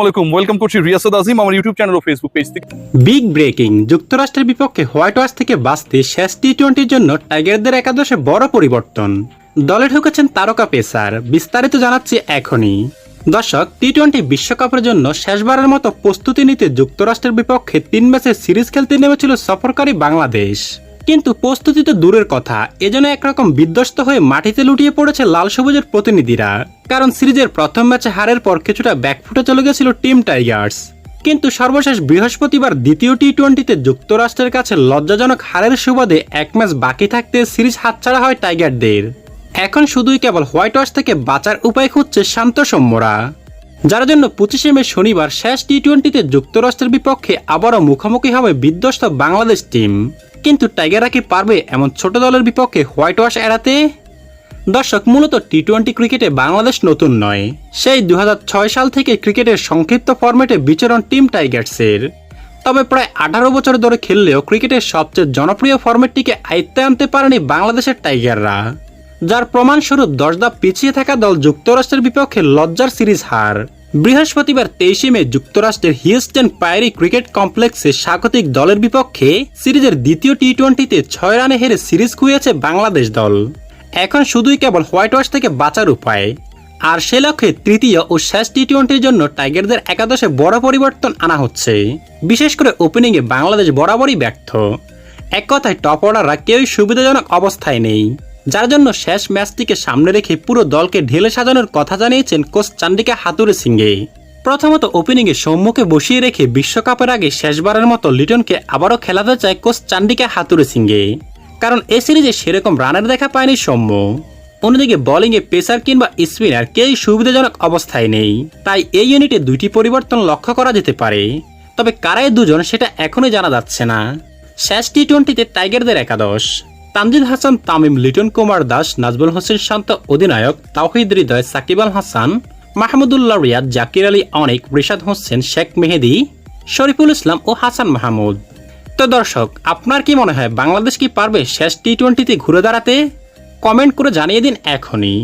আলাইকুম Azim YouTube channel big breaking যুক্তরাষ্ট্রের বিপক্ষে থেকে বাঁচতে শেষ জন্য একাদশে বড় পরিবর্তন। দলে ঢুকেছেন তারকা পেসার, বিস্তারিত জানাচ্ছি এখনই। টি টোয়েন্টি বিশ্বকাপের জন্য শেষবারের মতো প্রস্তুতি নিতে যুক্তরাষ্ট্রের বিপক্ষে তিন ম্যাচের সিরিজ খেলতে নেমেছিল সফরকারী বাংলাদেশ। কিন্তু প্রস্তুতি তো দূরের কথা, এজন্য একরকম বিধ্বস্ত হয়ে মাটিতে লুটিয়ে পড়েছে লাল সবুজের প্রতিনিধিরা। কারণ সিরিজের প্রথম ম্যাচে হারের পর কিছুটা ব্যাকফুটে চলে গেছিল টিম টাইগার্স। কিন্তু সর্বশেষ বৃহস্পতিবার দ্বিতীয় টি টোয়েন্টিতে যুক্তরাষ্ট্রের কাছে লজ্জাজনক হারের সুবাদে এক ম্যাচ বাকি থাকতে সিরিজ হাতছাড়া হয় টাইগারদের। এখন শুধুই কেবল হোয়াইট ওয়াশ থেকে বাঁচার উপায় খুঁজছে শান্ত সৌম্যরা। যার জন্য পঁচিশে মে শনিবার শেষ টি টোয়েন্টিতে যুক্তরাষ্ট্রের বিপক্ষে আবারও মুখোমুখি হবে বিধ্বস্ত বাংলাদেশ টিম। কিন্তু টাইগাররা কি পারবে এমন ছোট দলের বিপক্ষে হোয়াইট ওয়াশ এড়াতে? দর্শক, মূলত টি টোয়েন্টি ক্রিকেটে বাংলাদেশ নতুন নয়। সেই দু হাজার ছয় সাল থেকে ক্রিকেটের সংক্ষিপ্ত ফরম্যাটে বিচরণ টিম টাইগার্সের। তবে প্রায় আঠারো বছর ধরে খেললেও ক্রিকেটের সবচেয়ে জনপ্রিয় ফরম্যাটটিকে আয়ত্তে আনতে পারেনি বাংলাদেশের টাইগাররা। যার প্রমাণস্বরূপ দশ ধাপ পিছিয়ে থাকা দল যুক্তরাষ্ট্রের বিপক্ষে লজ্জার সিরিজ হার। বৃহস্পতিবার তেইশে মে যুক্তরাষ্ট্রের হিউস্টন পায়রি ক্রিকেট কমপ্লেক্সে স্বাগতিক দলের বিপক্ষে সিরিজের দ্বিতীয় টি টোয়েন্টিতে ছয় রানে হেরে সিরিজ খুইয়েছে বাংলাদেশ দল। এখন শুধুই কেবল হোয়াইট ওয়াশ থেকে বাঁচার উপায়। আর সে লক্ষ্যে তৃতীয় ও শেষ টি টোয়েন্টির জন্য টাইগারদের একাদশে বড় পরিবর্তন আনা হচ্ছে। বিশেষ করে ওপেনিংয়ে বাংলাদেশ বরাবরই ব্যর্থ। এক কথায় টপ অর্ডাররা কেউই সুবিধাজনক অবস্থায় নেই। যার জন্য শেষ ম্যাচটিকে সামনে রেখে পুরো দলকে ঢেলে সাজানোর কথা জানিয়েছেন কোচ চান্ডিকা হাতুরে সিংহে। প্রথমত ওপেনিংয়ে সম্মুখে বসিয়ে রেখে বিশ্বকাপের আগে শেষবারের মতো লিটনকে আবারও খেলাতে চায় কোচ চান্ডিকা হাতুরে সিংহে। কারণ এ সিরিজে সেরকম রানের দেখা পায়নি সৌম্য। অন্যদিকে বোলিংয়ে পেসার কিংবা স্পিনার কেউই সুবিধাজনক অবস্থায় নেই। তাই এই ইউনিটে দুইটি পরিবর্তন লক্ষ্য করা যেতে পারে। তবে কারাই দুজন সেটা এখনই জানা যাচ্ছে না। শেষ টি টোয়েন্টিতে টাইগারদের একাদশ। তানজিদ হাসান, তামিম লিটন কুমার দাস নাজবুল হোসেন শান্ত অধিনায়ক, তাওহিদ হৃদয়, সাকিব আল হাসান, মাহমুদুল্লাহ রিয়াদ, জাকির আলী অনেক, রিশাদ হোসেন, শেখ মেহেদি, শরীফুল ইসলাম ও হাসান মাহমুদ। তো দর্শক, আপনার কি মনে হয়, বাংলাদেশ কি পারবে শেষ টি টোয়েন্টিতে ঘুরে দাঁড়াতে? কমেন্ট করে জানিয়ে দিন এখনই।